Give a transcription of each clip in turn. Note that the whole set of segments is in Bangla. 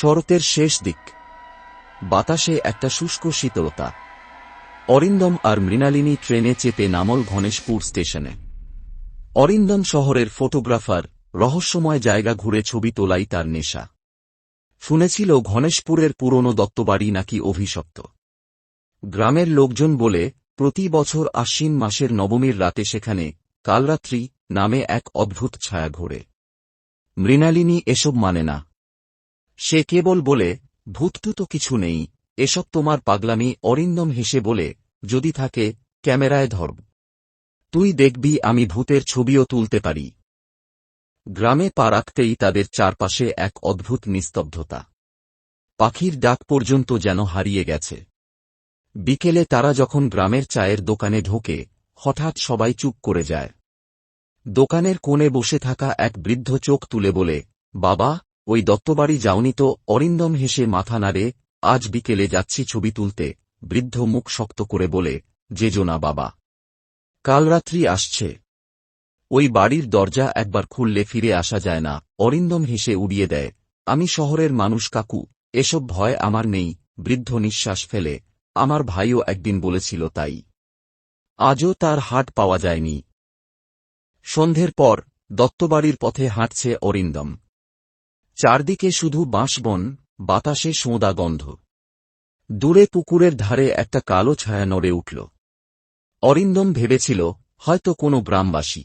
শরতের শেষ দিক। বাতাসে একটা শুষ্ক শীতলতা। অরিন্দম আর মৃণালিনী ট্রেনে চেপে নামল ঘনেশপুর স্টেশনে। অরিন্দম শহরের ফটোগ্রাফার, রহস্যময় জায়গা ঘুরে ছবি তোলাই তার নেশা। শুনেছিল ঘনেশপুরের পুরনো দত্তবাড়ি নাকি অভিশপ্ত। গ্রামের লোকজন বলে, প্রতি বছর আশ্বিন মাসের নবমীর রাতে সেখানে কালরাত্রি নামে এক অদ্ভুত ছায়া ঘোরে। মৃণালিনী এসব মানে না। সে কেবল বলে, ভূতটু তো কিছু নেই, এসব তোমার পাগলামি অরিন্দম হেসে বলে, যদি থাকে, ক্যামেরায় ধরব। তুই দেখবি আমি ভূতের ছবিও তুলতে পারি। গ্রামে পা রাখতেই তাদের চারপাশে এক অদ্ভুত নিস্তব্ধতা। পাখির ডাক পর্যন্ত যেন হারিয়ে গেছে। বিকেলে তারা যখন গ্রামের চায়ের দোকানে ঢোকে, হঠাৎ সবাই চুপ করে যায়। দোকানের কোণে বসে থাকা এক বৃদ্ধ চোখ তুলে বলে, বাবা ওই দত্তবাড়ি যাওনি তো অরিন্দম হেসে মাথা নাড়ে, আজ বিকেলে যাচ্ছি ছবি তুলতে, বৃদ্ধ মুখ শক্ত করে বলে, যে জোনা বাবা। কাল রাত্রি আসছে। ওই বাড়ির দরজা একবার খুললে ফিরে আসা যায় না। অরিন্দম হেসে উড়িয়ে দেয়, আমি শহরের মানুষ কাকু, এসব ভয় আমার নেই। বৃদ্ধ নিঃশ্বাস ফেলে, আমার ভাইও একদিন বলেছিল তাই। আজও তার হাট পাওয়া যায়নি। সন্ধ্যের পর দত্তবাড়ির পথে হাঁটছে অরিন্দম। চারদিকে শুধু বাঁশবন, বাতাসে সোঁদা গন্ধ দূরে পুকুরের ধারে একটা কালো ছায়া নড়ে উঠল। অরিন্দম ভেবেছিল, হয়তো কোনো গ্রামবাসী।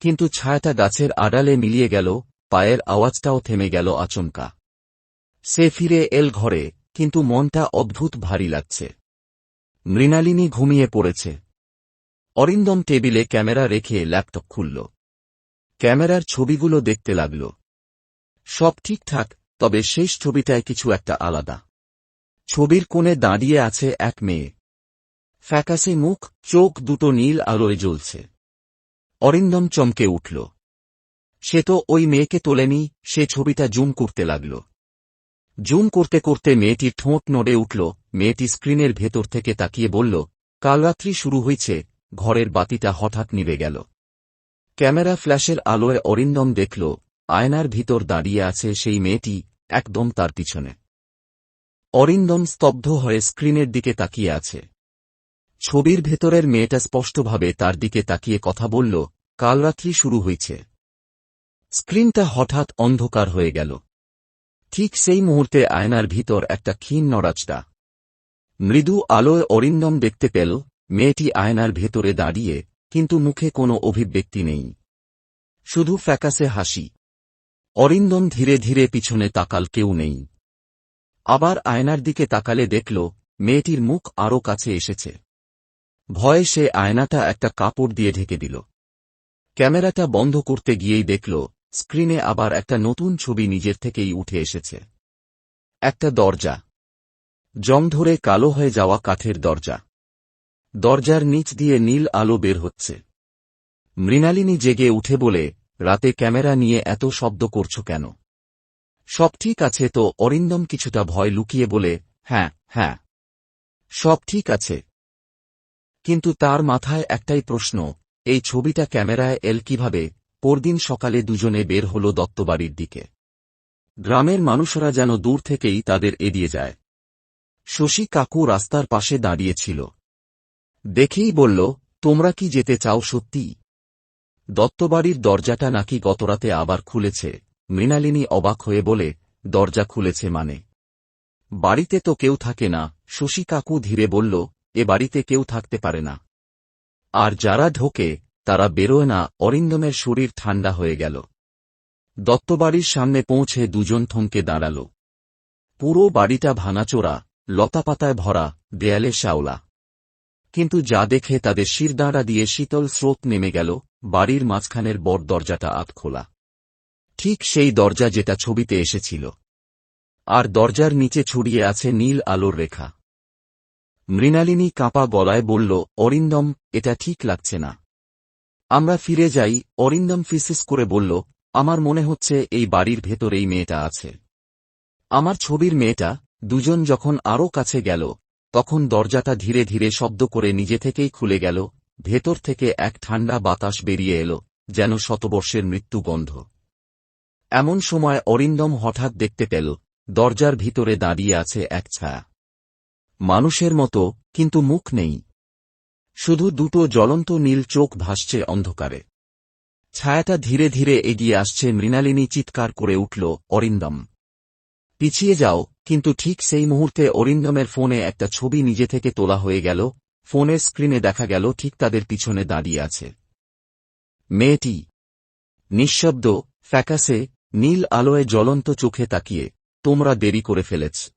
কিন্তু ছায়াটা গাছের আড়ালে মিলিয়ে গেল, পায়ের আওয়াজটাও থেমে গেল আচমকা। সে ফিরে এল ঘরে, কিন্তু মনটা অদ্ভুত ভারী লাগছে। মৃণালিনী ঘুমিয়ে পড়েছে। অরিন্দম টেবিলে ক্যামেরা রেখে ল্যাপটপ খুলল। ক্যামেরার ছবিগুলো দেখতে লাগল। সব ঠিকঠাক তবে শেষ ছবিটায় কিছু একটা আলাদা। ছবির কোণে দাঁড়িয়ে আছে এক মেয়ে। ফ্যাকাসে মুখ, চোখ দুটো নীল আলোয় জ্বলছে। অরিন্দম চমকে উঠল। সে তো ওই মেয়েকে তোলেনি, সে ছবিটা জুম করতে লাগল। জুম করতে করতে মেয়েটির ঠোঁট নড়ে উঠল, মেয়েটি স্ক্রিনের ভেতর থেকে তাকিয়ে বলল, কাল রাত্রি শুরু হয়েছে, ঘরের বাতিটা হঠাৎ নিভে গেল। ক্যামেরা ফ্ল্যাশের আলোয় অরিন্দম দেখল আয়নার ভিতর দাঁড়িয়ে আছে সেই মেয়েটি, একদম তার পিছনে। অরিন্দম স্তব্ধ হয়ে স্ক্রিনের দিকে তাকিয়ে আছে। ছবির ভেতরের মেয়েটা স্পষ্টভাবে তার দিকে তাকিয়ে কথা বলল, কাল রাত্রি শুরু হয়েছে। স্ক্রিনটা হঠাৎ অন্ধকার হয়ে গেল। ঠিক সেই মুহূর্তে আয়নার ভিতর একটা ক্ষীণ নড়াচটা মৃদু আলোয় অরিন্দম দেখতে পেল, মেয়েটি আয়নার ভেতরে দাঁড়িয়ে, কিন্তু মুখে কোনো অভিব্যক্তি নেই। শুধু ফ্যাকাসে হাসি। অরিন্দম ধীরে ধীরে পিছনে তাকাল, কেউ নেই। আবার আয়নার দিকে তাকালে দেখল, মেয়েটির মুখ আরও কাছে এসেছে। ভয়ে সে আয়নাটা একটা কাপড় দিয়ে ঢেকে দিল। ক্যামেরাটা বন্ধ করতে গিয়েই দেখল, স্ক্রিনে আবার একটা নতুন ছবি নিজের থেকেই উঠে এসেছে। একটা দরজা। জং ধরে কালো হয়ে যাওয়া কাঠের দরজা। দরজার নিচ দিয়ে নীল আলো বের হচ্ছে। মৃণালিনী জেগে উঠে বলে রাতে ক্যামেরা নিয়ে এত শব্দ করছ কেন? সব ঠিক আছে তো, অরিন্দম কিছুটা ভয় লুকিয়ে বলে হ্যাঁ হ্যাঁ। সব ঠিক আছে। কিন্তু তার মাথায় একটাই প্রশ্ন, এই ছবিটা ক্যামেরায় এল কীভাবে? পরদিন সকালে দুজনে বের হল দত্তবাড়ির দিকে। গ্রামের মানুষরা যেন দূর থেকেই তাদের এড়িয়ে যায়। শশী কাকু রাস্তার পাশে দাঁড়িয়েছিল দেখেই বলল, তোমরা কি যেতে চাও সত্যি দত্তবাড়ির দরজাটা নাকি গতরাতে আবার খুলেছে। মৃণালিনী অবাক হয়ে বলে, দরজা খুলেছে মানে? বাড়িতে তো কেউ থাকে না, শশী কাকু ধীরে বলল, এ বাড়িতে কেউ থাকতে পারে না। আর যারা ঢোকে, তারা বেরোয় না, অরিন্দমের শরীর ঠান্ডা হয়ে গেল। দত্তবাড়ির সামনে পৌঁছে দুজন থমকে দাঁড়াল। পুরো বাড়িটা ভাঙাচোরা, লতাপাতায় ভরা, দেয়ালে শাওলা কিন্তু যা দেখে তাদের শিরদাঁড়া দিয়ে শীতল স্রোত নেমে গেল বাড়ির মাঝখানের বড় দরজাটা আত খোলা। ঠিক সেই দরজা যেটা ছবিতে এসেছিল। আর দরজার নিচে ছড়িয়ে আছে নীল আলোর রেখা। মৃণালিনী কাঁপা গলায় বলল, অরিন্দম, এটা ঠিক লাগছে না। আমরা ফিরে যাই, অরিন্দম ফিসিস করে বলল, আমার মনে হচ্ছে এই বাড়ির ভেতরেই মেয়েটা আছে। আমার ছবির মেয়েটা, দুজন যখন আরও কাছে গেল, তখন দরজাটা ধীরে ধীরে শব্দ করে নিজে থেকেই খুলে গেল ভেতর থেকে এক ঠান্ডা বাতাস বেরিয়ে এলো, যেন শতবর্ষের মৃত্যু গন্ধ। এমন সময় অরিন্দম হঠাৎ দেখতে পেল, দরজার ভিতরে দাঁড়িয়ে আছে এক ছায়া। মানুষের মতো, কিন্তু মুখ নেই। শুধু দুটো জ্বলন্ত নীল চোখ ভাসছে অন্ধকারে। ছায়াটা ধীরে ধীরে এগিয়ে আসছে, মৃণালিনী চিৎকার করে উঠল, অরিন্দম! পিছিয়ে যাও, কিন্তু ঠিক সেই মুহূর্তে অরিন্দমের ফোনে একটা ছবি নিজে থেকে তোলা হয়ে গেল ফোনের স্ক্রিনে দেখা গেল ঠিক তাদের পিছনে দাঁড়িয়ে আছে। মেয়েটি নিঃশব্দ, ফ্যাকাসে, নীল আলোয় জ্বলন্ত চোখে তাকিয়ে, তোমরা দেরি করে ফেলেছ।